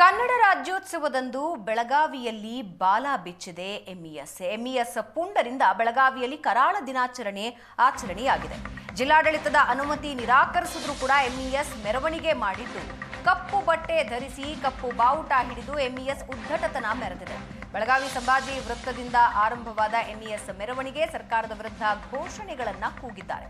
ಕನ್ನಡ ರಾಜ್ಯೋತ್ಸವದಂದು ಬೆಳಗಾವಿಯಲ್ಲಿ ಬಾಲ ಬಿಚ್ಚಿದೆ ಎಂಇಎಸ್ ಎಂಇಎಸ್ ಪುಂಡರಿಂದ ಬೆಳಗಾವಿಯಲ್ಲಿ ಕರಾಳ ದಿನಾಚರಣೆ ಆಚರಣೆಯಾಗಿದೆ. ಜಿಲ್ಲಾಡಳಿತದ ಅನುಮತಿ ನಿರಾಕರಿಸಿದ್ರೂ ಕೂಡ ಎಂಇಎಸ್ ಮೆರವಣಿಗೆ ಮಾಡಿದ್ದು. ಕಪ್ಪು ಬಟ್ಟೆ ಧರಿಸಿ ಕಪ್ಪು ಬಾವುಟ ಹಿಡಿದು ಎಂಇಎಸ್ ಉದ್ಘಟತನ ಮೆರೆದಿದೆ. ಬೆಳಗಾವಿ ಸಂಭಾಜಿ ವೃತ್ತದಿಂದ ಆರಂಭವಾದ ಎಂಇಎಸ್ ಮೆರವಣಿಗೆ ಸರ್ಕಾರದ ವಿರುದ್ಧ ಘೋಷಣೆಗಳನ್ನ ಕೂಗಿದ್ದಾರೆ.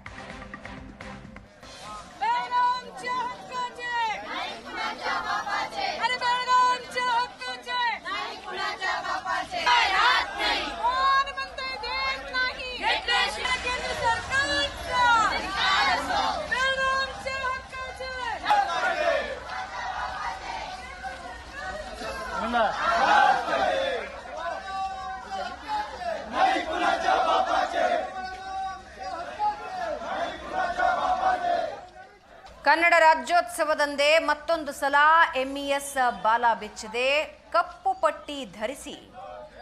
ಕನ್ನಡ ರಾಜ್ಯೋತ್ಸವದಂದೇ ಮತ್ತೊಂದು ಸಲ ಎಂಇಎಸ್ ಬಾಲ ಬೆಚ್ಚದೆ. ಕಪ್ಪು ಪಟ್ಟಿ ಧರಿಸಿ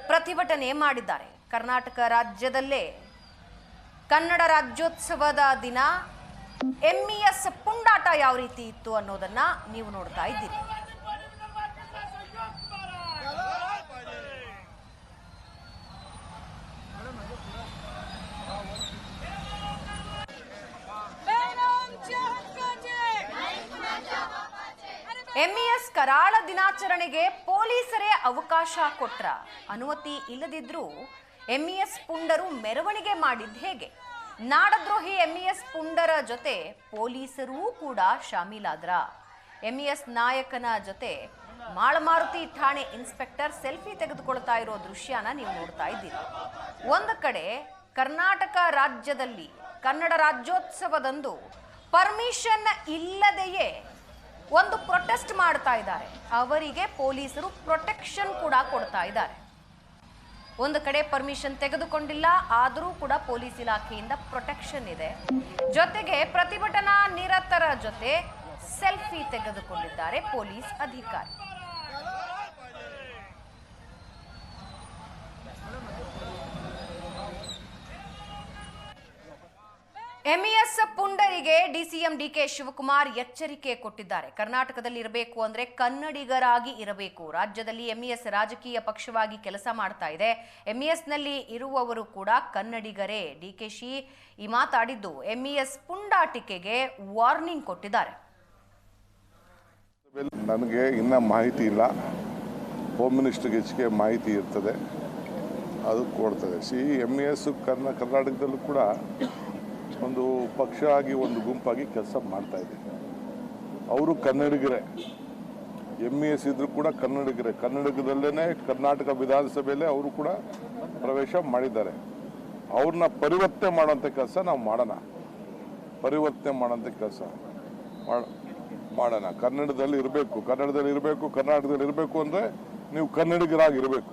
ಪ್ರತಿಭಟನೆ ಮಾಡಿದ್ದಾರೆ. ಕರ್ನಾಟಕ ರಾಜ್ಯದಲ್ಲೇ ಕನ್ನಡ ರಾಜ್ಯೋತ್ಸವದ ದಿನ. ಎಂಇಎಸ್ ಪುಂಡಾಟ ಯಾವ ರೀತಿ ಇತ್ತು ಅನ್ನೋದನ್ನ ನೀವು ನೋಡ್ತಾ ಇದ್ದೀರಿ. ಎಂಇಎಸ್ ಕರಾಳ ದಿನಾಚರಣೆಗೆ ಪೊಲೀಸರೇ ಅವಕಾಶ ಕೊಟ್ರ. ಅನುಮತಿ ಇಲ್ಲದಿದ್ರೂ ಎಂಇಎಸ್ ಪುಂಡರು ಮೆರವಣಿಗೆ ಮಾಡಿದ್ ಹೇಗೆ? ನಾಡದ್ರೋಹಿ ಎಂಇಎಸ್ ಪುಂಡರ ಜೊತೆ ಪೊಲೀಸರೂ ಕೂಡ ಶಾಮೀಲಾದ್ರ. ಎಂಇಎಸ್ ನಾಯಕನ ಜೊತೆ ಮಾಳಮಾರುತಿ ಠಾಣೆ ಇನ್ಸ್ಪೆಕ್ಟರ್ ಸೆಲ್ಫಿ ತೆಗೆದುಕೊಳ್ತಾ ಇರೋ ದೃಶ್ಯನ ನೀವು ನೋಡ್ತಾ ಇದ್ದೀರಿ? ಒಂದು ಕಡೆ ಕರ್ನಾಟಕ ರಾಜ್ಯದಲ್ಲಿ ಕನ್ನಡ ರಾಜ್ಯೋತ್ಸವದಂದು ಪರ್ಮಿಷನ್ ಇಲ್ಲದೆಯೇ ಒಂದು ಪ್ರೊಟೆಸ್ಟ್ ಮಾಡ್ತಾ ಇದ್ದಾರೆ. ಅವರಿಗೆ ಪೊಲೀಸರು ಪ್ರೊಟೆಕ್ಷನ್ ಕೂಡ ಕೊಡ್ತಾ ಇದ್ದಾರೆ. ಒಂದು ಕಡೆ ಪರ್ಮಿಷನ್ ತೆಗೆದುಕೊಂಡಿಲ್ಲ, ಆದರೂ ಕೂಡ ಪೊಲೀಸ್ ಇಲಾಖೆಯಿಂದ ಪ್ರೊಟೆಕ್ಷನ್ ಇದೆ. ಜೊತೆಗೆ ಪ್ರತಿಭಟನಾ ನಿರತರ ಜೊತೆ ಸೆಲ್ಫಿ ತೆಗೆದುಕೊಂಡಿದ್ದಾರೆ ಪೊಲೀಸ್ ಅಧಿಕಾರಿ. ಎಂಇಎಸ್ ಪುಂಡರಿಗೆ ಡಿಸಿಎಂ ಡಿಕೆ ಶಿವಕುಮಾರ್ ಎಚ್ಚರಿಕೆ ಕೊಟ್ಟಿದ್ದಾರೆ. ಕರ್ನಾಟಕದಲ್ಲಿ ಇರಬೇಕು ಅಂದ್ರೆ ಕನ್ನಡಿಗರಾಗಿ ಇರಬೇಕು. ರಾಜ್ಯದಲ್ಲಿ ಎಂಇಎಸ್ ರಾಜಕೀಯ ಪಕ್ಷವಾಗಿ ಕೆಲಸ ಮಾಡ್ತಾ ಇದೆ. ಎಂಇಎಸ್ನಲ್ಲಿ ಇರುವವರು ಕೂಡ ಕನ್ನಡಿಗರೇ. ಡಿಕೆಶಿ ಈ ಮಾತಾಡಿದ್ದು ಎಂಇಎಸ್ ಪುಂಡಾಟಿಕೆಗೆ ವಾರ್ನಿಂಗ್ ಕೊಟ್ಟಿದ್ದಾರೆ. ನನಗೆ ಇನ್ನ ಮಾಹಿತಿ ಇಲ್ಲ. ಹೋಮ್ ಮಿನಿಸ್ಟರ್ ಹೆಚ್ಚಿಗೆ ಮಾಹಿತಿ ಇರ್ತದೆ. ಅದು ಕೊಡ್ತದೆ. ಸಿ ಇ ಎಸ್ ಕರ್ನಾ, ಕರ್ನಾಟಕದಲ್ಲೂ ಕೂಡ ಒಂದು ಪಕ್ಷ ಆಗಿ, ಒಂದು ಗುಂಪಾಗಿ ಕೆಲಸ ಮಾಡ್ತಾ ಇದೆ. ಅವರು ಕನ್ನಡಿಗರೇ. ಎಂ ಇ ಎಸ್ ಇದ್ರು ಕೂಡ ಕನ್ನಡಿಗರೇ. ಕನ್ನಡಿಗದಲ್ಲೇ ಕರ್ನಾಟಕ ವಿಧಾನಸಭೆಯಲ್ಲೇ ಅವರು ಕೂಡ ಪ್ರವೇಶ ಮಾಡಿದ್ದಾರೆ. ಅವ್ರನ್ನ ಪರಿವರ್ತನೆ ಮಾಡೋಂಥ ಕೆಲಸ ನಾವು ಮಾಡೋಣ. ಪರಿವರ್ತನೆ ಮಾಡೋಂಥ ಕೆಲಸ ಮಾಡ, ಮಾಡೋಣ. ಕನ್ನಡದಲ್ಲಿ ಇರಬೇಕು. ಕನ್ನಡದಲ್ಲಿ ಇರಬೇಕು, ಕರ್ನಾಟಕದಲ್ಲಿ ಇರಬೇಕು ಅಂದರೆ ನೀವು ಕನ್ನಡಿಗರಾಗಿರಬೇಕು.